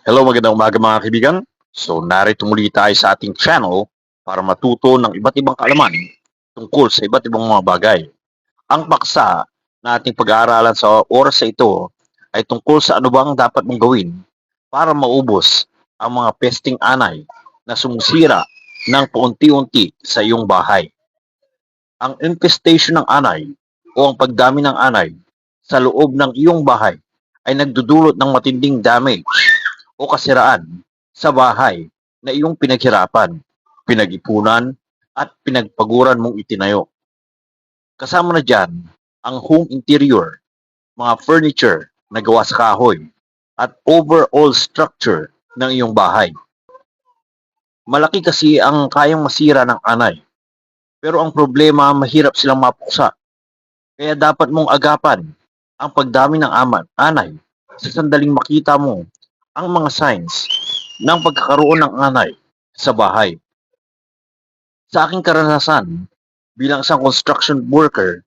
Hello, magandang umaga mga kaibigan. So, narito muli tayo sa ating channel para matuto ng iba't ibang kaalaman tungkol sa iba't ibang mga bagay. Ang paksa na ating pag-aaralan sa oras na ito ay tungkol sa ano bang dapat mong gawin para maubos ang mga pesting anay na sumusira ng paunti-unti sa iyong bahay. Ang infestation ng anay o ang pagdami ng anay sa loob ng iyong bahay ay nagdudulot ng matinding damage o kasiraan sa bahay na iyong pinaghirapan, pinag-ipunan, at pinagpaguran mong itinayo. Kasama na dyan ang home interior, mga furniture na gawa sa kahoy, at overall structure ng iyong bahay. Malaki kasi ang kayang masira ng anay. Pero ang problema, mahirap silang mapuksa. Kaya dapat mong agapan ang pagdami ng aman, anay sa sandaling makita mo ang mga signs ng pagkakaroon ng anay sa bahay. Sa aking karanasan, bilang isang construction worker,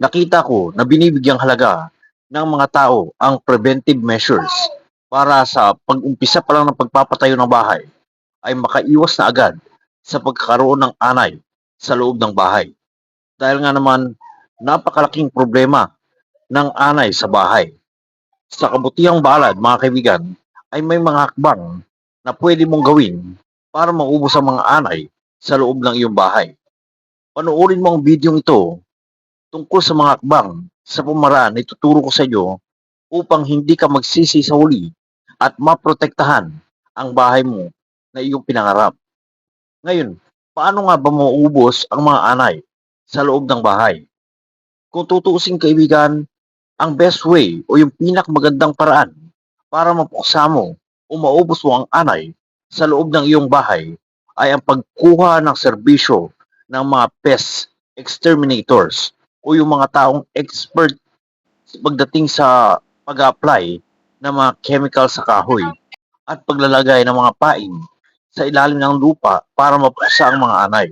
nakita ko na binibigyang halaga ng mga tao ang preventive measures para sa pag-umpisa pa lang ng pagpapatayo ng bahay ay makaiwas na agad sa pagkakaroon ng anay sa loob ng bahay. Dahil nga naman, napakalaking problema ng anay sa bahay. Sa kabutihang balad, mga kaibigan, ay may mga hakbang na pwede mong gawin para maubos ang mga anay sa loob ng iyong bahay. Panoorin mo ang video ito tungkol sa mga hakbang sa pamaraan na ituturo ko sa iyo upang hindi ka magsisi sa huli at maprotektahan ang bahay mo na iyong pinangarap. Ngayon, paano nga ba mauubos ang mga anay sa loob ng bahay? Kung tutuusin kaibigan, ang best way o yung pinakamagandang paraan para mapuksa mo o maubos mo ang anay sa loob ng iyong bahay ay ang pagkuha ng serbisyo ng mga pest exterminators o yung mga taong expert pagdating sa pag-apply ng mga chemical sa kahoy at paglalagay ng mga pain sa ilalim ng lupa para mapuksa ang mga anay.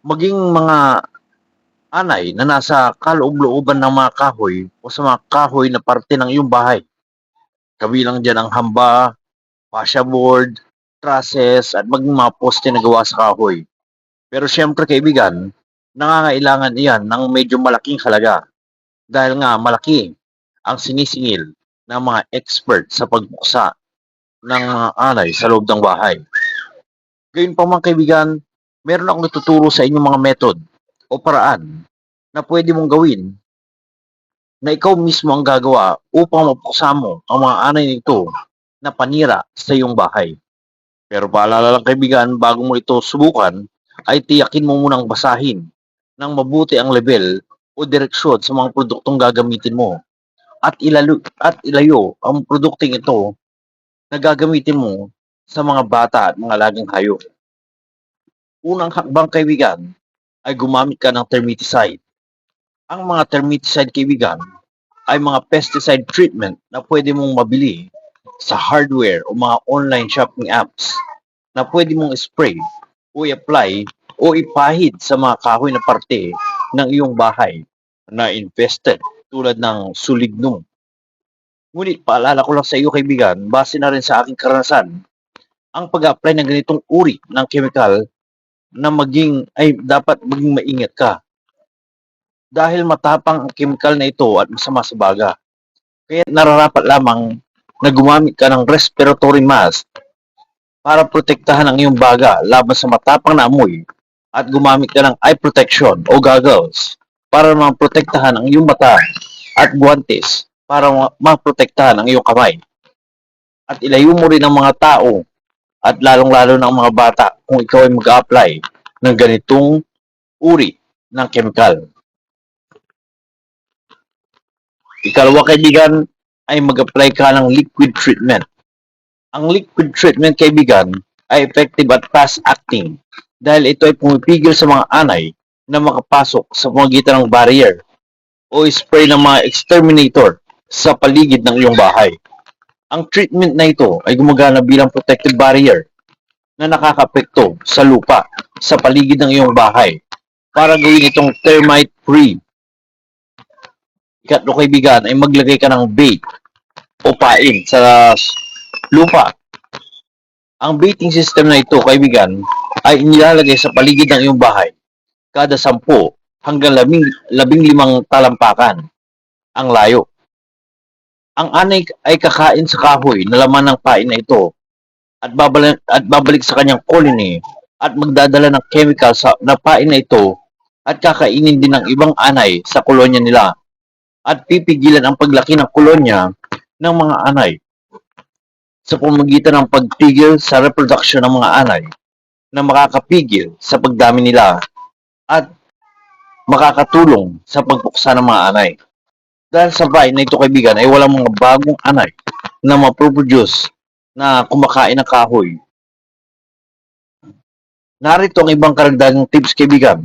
Maging mga anay na nasa kaloob-looban ng mga kahoy o sa mga kahoy na parte ng iyong bahay Kabilang dyan ang hamba, fascia board, trusses, at maging mga poste na gawa sa kahoy. Pero syempre kaibigan, nangangailangan iyan ng medyo malaking halaga. Dahil nga malaki ang sinisingil ng mga expert sa pagbuksa ng mga anay sa loob ng bahay. Gayun pa mga kaibigan, meron akong natuturo sa inyong mga method o paraan na pwede mong gawin na ikaw mismo ang gagawa upang mapuksa mo ang mga anay nito na panira sa iyong bahay. Pero paalala lang kaibigan, bago mo ito subukan, ay tiyakin mo munang basahin ng mabuti ang level o direksyon sa mga produktong gagamitin mo at ilayo, at ilayo ang produkting ito na gagamitin mo sa mga bata at mga laging hayop. Unang hakbang kaibigan ay gumamit ka ng termiticide ang mga termiticide kaibigan ay mga pesticide treatment na pwede mong mabili sa hardware o mga online shopping apps na pwede mong spray o i-apply o ipahid sa mga kahoy na parte ng iyong bahay na infested tulad ng sulignum. Ngunit paalala ko lang sa iyo kaibigan, base na rin sa aking karanasan, ang pag-apply ng ganitong uri ng chemical na maging ay dapat maging maingat ka dahil matapang ang chemical na ito at masama sa baga. Kaya nararapat lamang na gumamit ka ng respiratory mask para protektahan ang iyong baga laban sa matapang na amoy at gumamit ka ng eye protection o goggles para maprotektahan ang iyong mata at guantes para maprotektahan ang iyong kamay. At ilayo mo rin ang mga tao at lalong-lalo ng mga bata kung ikaw ay mag-apply ng ganitong uri ng chemical. Ikalawa kaibigan ay mag-apply ka ng liquid treatment. Ang liquid treatment kaibigan ay effective at fast acting dahil ito ay pumipigil sa mga anay na makapasok sa pamagitan ng barrier o spray ng mga exterminator sa paligid ng iyong bahay. Ang treatment na ito ay gumagana bilang protective barrier na nakakapekto sa lupa sa paligid ng iyong bahay para gawin itong termite free Ikatlo kaibigan ay maglagay ka ng bait o pain sa lupa. Ang baiting system na ito, kaibigan, ay inilalagay sa paligid ng iyong bahay kada sampu hanggang labing, labing limang talampakan ang layo. Ang anay ay kakain sa kahoy na laman ng pain na ito at babalik, at babalik sa kanyang colony at magdadala ng chemical sa na pain na ito at kakainin din ng ibang anay sa kolonya nila at pipigilan ang paglaki ng kolonya ng mga anay sa pamamagitan ng pagpigil sa reproduction ng mga anay na makakapigil sa pagdami nila at makakatulong sa pagpuksa ng mga anay. Dahil sa bahay na ito kaibigan ay walang mga bagong anay na maproproduce na kumakain ng kahoy. Narito ang ibang karagdagang tips kaibigan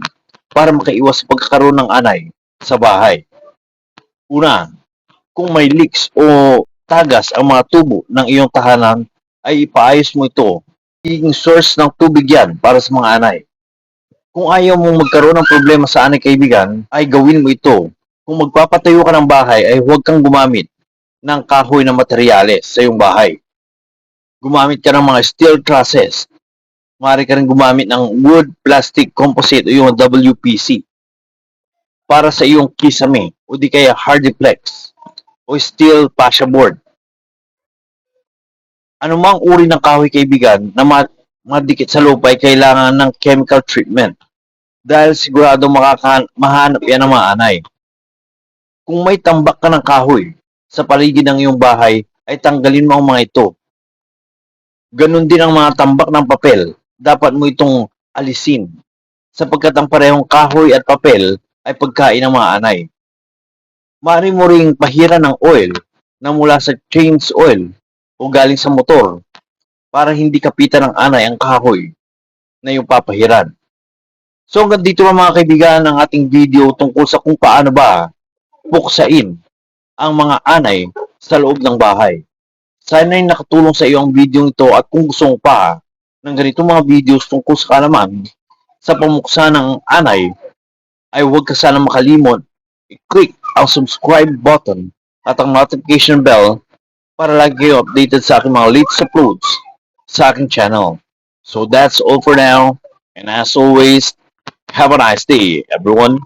para makaiwas sa pagkakaroon ng anay sa bahay. Una, kung may leaks o tagas ang mga tubo ng iyong tahanan, ay ipaayos mo ito. Magiging source ng tubig yan para sa mga anay. Kung ayaw mong magkaroon ng problema sa anay kaibigan, ay gawin mo ito. Kung magpapatayo ka ng bahay, ay huwag kang gumamit ng kahoy na materyales sa iyong bahay. Gumamit ka ng mga steel trusses. Maaari ka rin gumamit ng wood, plastic, composite o yung WPC para sa iyong kisame o di kaya hardiplex o steel fascia board. Anumang uri ng kahoy kaibigan na ma- madikit sa lupa ay kailangan ng chemical treatment dahil sigurado makaka- mahanap yan ng mga anay. Kung may tambak ka ng kahoy sa paligid ng iyong bahay, ay tanggalin mo ang mga ito. Ganon din ang mga tambak ng papel. Dapat mo itong alisin sapagkat ang parehong kahoy at papel ay pagkain ng mga anay. Maaari mo ring pahiran ng oil na mula sa change oil o galing sa motor para hindi kapitan ng anay ang kahoy na yung papahiran. So hanggang dito lang mga kaibigan ang ating video tungkol sa kung paano ba buksain ang mga anay sa loob ng bahay. Sana ay nakatulong sa iyo ang video ito at kung gusto mo pa ng ganitong mga videos tungkol sa kalaman sa pamuksa ng anay ay huwag ka sana makalimot i-click ang subscribe button at ang notification bell para lagi kayo updated sa aking mga latest uploads sa aking channel. So that's all for now and as always, have a nice day everyone.